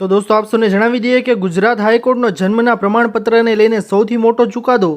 તો દોસ્તો, આપ સૌને જણાવી દઈએ કે ગુજરાત હાઈકોર્ટનો જન્મના પ્રમાણપત્રને લઈને સૌથી મોટો ચુકાદો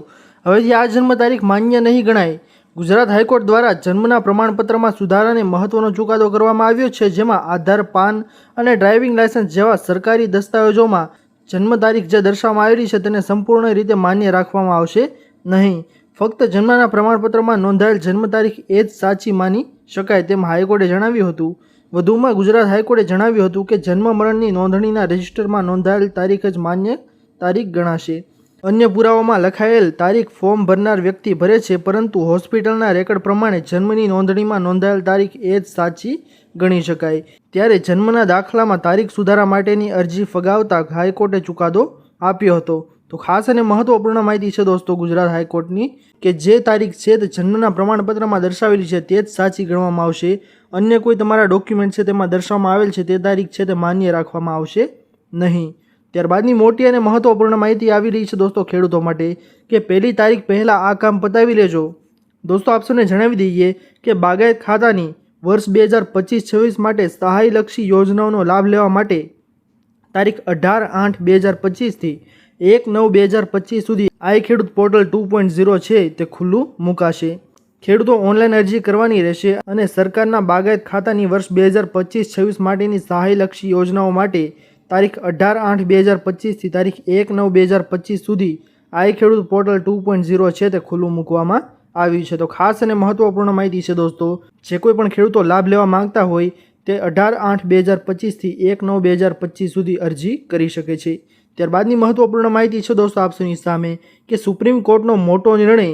હવેથી આ જન્મ તારીખ માન્ય નહીં ગણાય. ગુજરાત હાઈકોર્ટ દ્વારા જન્મના પ્રમાણપત્રમાં સુધારાને મહત્વનો ચુકાદો કરવામાં આવ્યો છે, જેમાં આધાર, પાન અને ડ્રાઇવિંગ લાયસન્સ જેવા સરકારી દસ્તાવેજોમાં જન્મ તારીખ જે દર્શાવવામાં આવેલી છે તેને સંપૂર્ણ રીતે માન્ય રાખવામાં આવશે નહીં. ફક્ત જન્મના પ્રમાણપત્રમાં નોંધાયેલ જન્મ તારીખ એ જ સાચી માની શકાય તેમ હાઈકોર્ટે જણાવ્યું હતું. વધુમાં ગુજરાત હાઈકોર્ટે જણાવ્યું હતું કે જન્મ મરણની નોંધણીના રજિસ્ટરમાં નોંધાયેલ તારીખ જ માન્ય તારીખ ગણાશે. અન્ય પુરાવામાં લખાયેલ તારીખ ફોર્મ ભરનાર વ્યક્તિ ભરે છે, પરંતુ હોસ્પિટલના રેકર્ડ પ્રમાણે જન્મની નોંધણીમાં નોંધાયેલ તારીખ એ જ સાચી ગણી શકાય. ત્યારે જન્મના દાખલામાં તારીખ સુધારા માટેની અરજી ફગાવતા હાઈકોર્ટે ચુકાદો આપ્યો હતો. તો ખાસ અને મહત્વપૂર્ણ માહિતી છે દોસ્તો ગુજરાત હાઈકોર્ટની, કે જે તારીખ છે તે જન્મના પ્રમાણપત્રમાં દર્શાવેલી છે તે જ સાચી ગણવામાં આવશે. અન્ય કોઈ તમારા ડોક્યુમેન્ટ છે તેમાં દર્શાવવામાં આવેલ છે તે તારીખ છે તે માન્ય રાખવામાં આવશે નહીં. ત્યારબાદની મોટી અને મહત્ત્વપૂર્ણ માહિતી આવી રહી છે દોસ્તો ખેડૂતો માટે કે પહેલી તારીખ પહેલાં આ કામ પતાવી લેજો. દોસ્તો આપ જણાવી દઈએ કે બાગાયત ખાતાની વર્ષ બે હજાર પચીસ છવ્વીસ માટે સહાયલક્ષી યોજનાઓનો લાભ લેવા માટે તારીખ અઢાર આઠ બે હજાર પચીસથી એક નવ બે હજાર પચીસ સુધી આઈ ખેડૂત પોર્ટલ ટુ પોઈન્ટ ઝીરો છે તે ખુલ્લું મુકાશે. ખેડૂતો ઓનલાઈન અરજી કરવાની રહેશે અને સરકારના બાગાયત ખાતાની વર્ષ બે હજાર પચીસ છવ્વીસ માટેની સહાયલક્ષી યોજનાઓ માટે તારીખ અઢાર આઠ બે હજાર પચીસથી તારીખ એક નવ બે હજાર પચીસ સુધી આઈ ખેડૂત પોર્ટલ ટુ પોઈન્ટ ઝીરો છે તે ખુલ્લું મૂકવામાં આવ્યું છે. તો ખાસ અને મહત્વપૂર્ણ માહિતી છે દોસ્તો, જે કોઈ પણ ખેડૂતો લાભ લેવા માંગતા હોય તે અઢાર આઠ બે હજાર પચીસથી એક નવ બે હજાર પચીસ સુધી અરજી કરી શકે છે. ત્યારબાદની મહત્વપૂર્ણ માહિતી છે દોસ્તો આપસોની સામે કે સુપ્રીમ કોર્ટનો મોટો નિર્ણય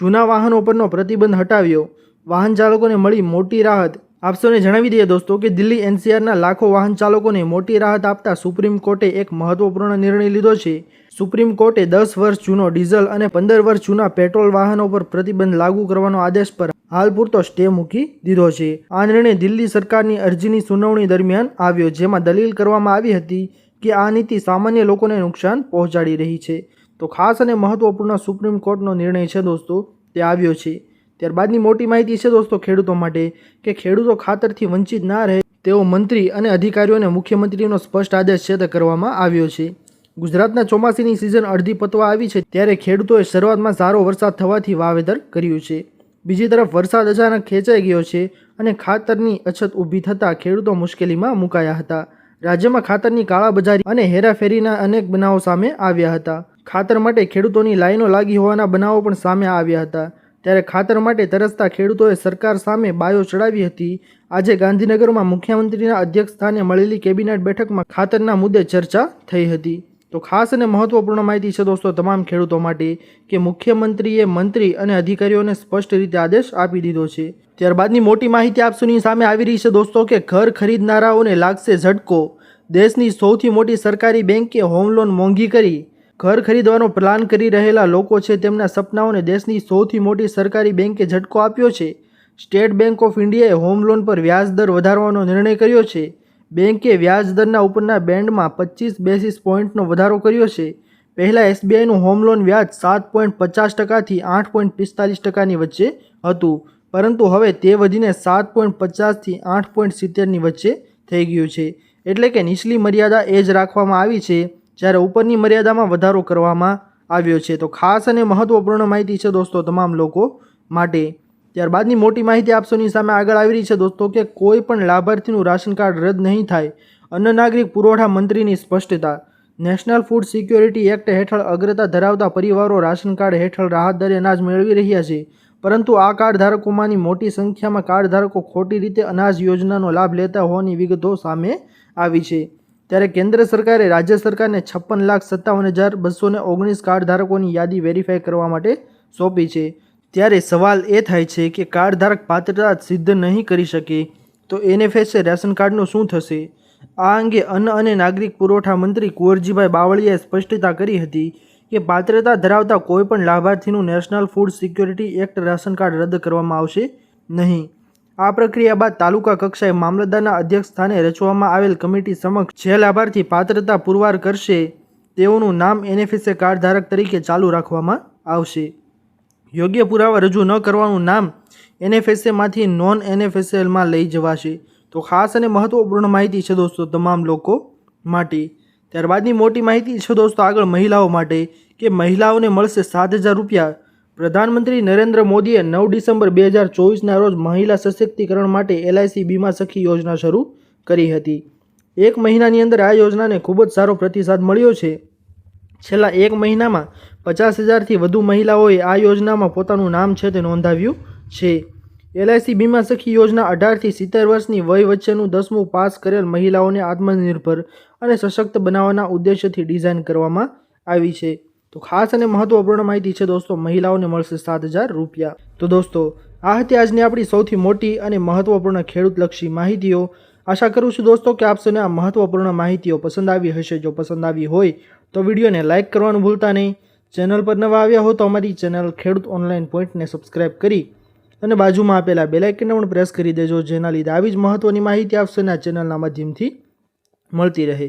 જૂના વાહનો પરનો પ્રતિબંધ હટાવ્યો. વાહન ચાલકોને મળી મોટી રાહત. આપસોને જણાવી દઈએ દોસ્તો કે દિલ્હી એનસીઆરના લાખો વાહન ચાલકોને મોટી રાહત આપતા સુપ્રીમ કોર્ટે એક મહત્વપૂર્ણ નિર્ણય લીધો છે. સુપ્રીમ કોર્ટે દસ વર્ષ જૂનો ડીઝલ અને પંદર વર્ષ જૂના પેટ્રોલ વાહનો પર પ્રતિબંધ લાગુ કરવાનો આદેશ પર હાલ પૂરતો સ્ટે મૂકી દીધો છે. આ નિર્ણય દિલ્હી સરકારની અરજીની સુનાવણી દરમિયાન આવ્યો, જેમાં દલીલ કરવામાં આવી હતી કે આ નીતિ સામાન્ય લોકોને નુકસાન પહોંચાડી રહી છે. તો ખાસ અને મહત્ત્વપૂર્ણ સુપ્રીમ કોર્ટનો નિર્ણય છે દોસ્તો, તે આવ્યો છે. ત્યારબાદની મોટી માહિતી છે દોસ્તો ખેડૂતો માટે, કે ખેડૂતો ખાતરથી વંચિત ના રહે તેવો મંત્રી અને અધિકારીઓને મુખ્યમંત્રીનો સ્પષ્ટ આદેશ છે કરવામાં આવ્યો છે. ગુજરાતના ચોમાસીની સિઝન અડધી પતવા આવી છે, ત્યારે ખેડૂતોએ શરૂઆતમાં સારો વરસાદ થવાથી વાવેતર કર્યું છે. બીજી તરફ વરસાદ અચાનક ખેંચાઈ ગયો છે અને ખાતરની અછત ઊભી થતાં ખેડૂતો મુશ્કેલીમાં મુકાયા હતા. રાજ્યમાં ખાતરની કાળાબજારી અને હેરાફેરીના અનેક બનાવો સામે આવ્યા હતા. ખાતર માટે ખેડૂતોની લાઈનો લાગી હોવાના બનાવો પણ સામે આવ્યા હતા. ત્યારે ખાતર માટે તરસતા ખેડૂતોએ સરકાર સામે બાયો ચડાવી હતી. આજે ગાંધીનગરમાં મુખ્યમંત્રીના અધ્યક્ષસ્થાને મળેલી કેબિનેટ બેઠકમાં ખાતરના મુદ્દે ચર્ચા થઈ હતી. તો ખાસ અને મહત્વપૂર્ણ માહિતી છે દોસ્તો તમામ ખેડૂતો માટે, કે મુખ્યમંત્રીએ મંત્રી અને અધિકારીઓને સ્પષ્ટ રીતે આદેશ આપી દીધો છે. ત્યારબાદની મોટી માહિતી આપશુની સામે આવી રહી છે દોસ્તો, કે ઘર ખરીદનારાઓને લાગશે ઝટકો. દેશની સૌથી મોટી સરકારી બેંકે હોમ લોન મોંઘી કરી. ઘર ખરીદવાનો પ્લાન કરી રહેલા લોકો છે તેમના સપનાઓને દેશની સૌથી મોટી સરકારી બેંકે ઝટકો આપ્યો છે. સ્ટેટ બેંક ઓફ ઇન્ડિયાએ હોમ લોન પર વ્યાજ દર વધારવાનો નિર્ણય કર્યો છે. બેંકે વ્યાજ દરના ઉપરના બેન્ડમાં પચીસ બેસિસ પોઈન્ટનો વધારો કર્યો છે. પહેલાં એસબીઆઈનું હોમ લોન વ્યાજ સાત પોઈન્ટ પચાસ ટકાથી આઠ પોઈન્ટ પિસ્તાલીસ ટકાની વચ્ચે હતું, પરંતુ હવે તે વધીને સાત પોઈન્ટ પચાસથી આઠ પોઈન્ટ સિત્તેરની વચ્ચે થઈ ગયું છે. એટલે કે નીચલી મર્યાદા એ જ રાખવામાં આવી છે. જ્યારે ઉપરની મર્યાદામાં વધારો કરવામાં આવ્યો છે, તો ખાસ અને મહત્વપૂર્ણ માહિતી છે દોસ્તો તમામ લોકો માટે. ત્યારબાદની મોટી માહિતી આપસોની સામે આગળ આવી રહી છે દોસ્તો કે કોઈ પણ લાભાર્થીનું રાશન કાર્ડ રદ નહીં થાય. અન્ન નાગરિક પુરવઠા મંત્રીની સ્પષ્ટતા. નેશનલ ફૂડ સિક્યોરિટી એક્ટ હેઠળ અગ્રતા ધરાવતા પરિવારો રાશન કાર્ડ હેઠળ રાહત દરે અનાજ મેળવી રહ્યા છે. પરંતુ આ કાર્ડ ધારકોમાંની મોટી સંખ્યામાં કાર્ડ ધારકો ખોટી રીતે અનાજ યોજનાનો લાભ લેતા હોવાની વિગતો સામે આવી છે. ત્યારે કેન્દ્ર સરકારે રાજ્ય સરકારને છપ્પન લાખ સત્તાવન હજાર બસો ને ઓગણીસ કાર્ડ ધારકોની યાદી વેરીફાઈ કરવા માટે સોંપી છે. ત્યારે સવાલ એ થાય છે કે કાર્ડ ધારક પાત્રતા સિદ્ધ નહીં કરી શકે તો એનએફએસએ રેશન કાર્ડનું શું થશે? આ અંગે અન્ન અને નાગરિક પુરવઠા મંત્રી કુંવરજીભાઈ બાવળીયાએ સ્પષ્ટતા કરી હતી કે પાત્રતા ધરાવતા કોઈપણ લાભાર્થીનું national food security act ration card રદ કરવામાં આવશે નહીં. આ પ્રક્રિયા બાદ તાલુકા કક્ષાએ મામલતદારના અધ્યક્ષ સ્થાને રચવામાં આવેલ કમિટી સમક્ષ જે લાભાર્થી પાત્રતા પુરવાર કરશે તેઓનું નામ એનએફએસએ કાર્ડ ધારક તરીકે ચાલુ રાખવામાં આવશે. યોગ્ય પુરાવા રજૂ ન કરવાનું નામ એનએફએસએમાંથી નોન એનએફએસએલમાં લઈ જવાશે. તો ખાસ અને મહત્વપૂર્ણ માહિતી છે દોસ્તો તમામ લોકો માટે. ત્યારબાદની મોટી માહિતી છે દોસ્તો આગળ મહિલાઓ માટે કે મહિલાઓને મળશે સાત હજાર રૂપિયા પ્રધાનમંત્રી નરેન્દ્ર મોદીએ નવ ડિસેમ્બર બે હજાર ચોવીસના રોજ મહિલા સશક્તિકરણ માટે એલઆઈસી બીમા સખી યોજના શરૂ કરી હતી. એક મહિનાની અંદર આ યોજનાને ખૂબ જ સારો પ્રતિસાદ મળ્યો છે. છેલ્લા એક મહિનામાં પચાસ હજારથી વધુ મહિલાઓએ આ યોજનામાં પોતાનું નામ છે તે નોંધાવ્યું છે. એલઆઈસી બીમા સખી યોજના અઢારથી સિત્તેર વર્ષની વય વચ્ચેનું દસમું પાસ કરેલ મહિલાઓને આત્મનિર્ભર અને સશક્ત બનાવવાના ઉદ્દેશ્યથી ડિઝાઇન કરવામાં આવી છે. તો ખાસ અને મહત્વપૂર્ણ માહિતી છે દોસ્તો, મહિલાઓને મળશે સાત હજાર રૂપિયા. તો દોસ્તો, આ હતી આજની આપણી સૌથી મોટી અને મહત્વપૂર્ણ ખેડૂતલક્ષી માહિતીઓ. આશા કરું છું દોસ્તો કે આપ આ મહત્વપૂર્ણ માહિતીઓ પસંદ આવી હશે. જો પસંદ આવી હોય, તો વિડીયોને લાઇક કરવાનું ભૂલતા નહીં. ચેનલ પર નવા આવ્યા હો તો અમારી ચેનલ ખેડૂત ઓનલાઈન પોઈન્ટને સબસ્ક્રાઇબ કરી અને બાજુમાં આપેલા બેલાઇકનને પણ પ્રેસ કરી દેજો, જેના લીધે આવી જ મહત્વની માહિતી આપશે આ ચેનલના માધ્યમથી મળતી રહે.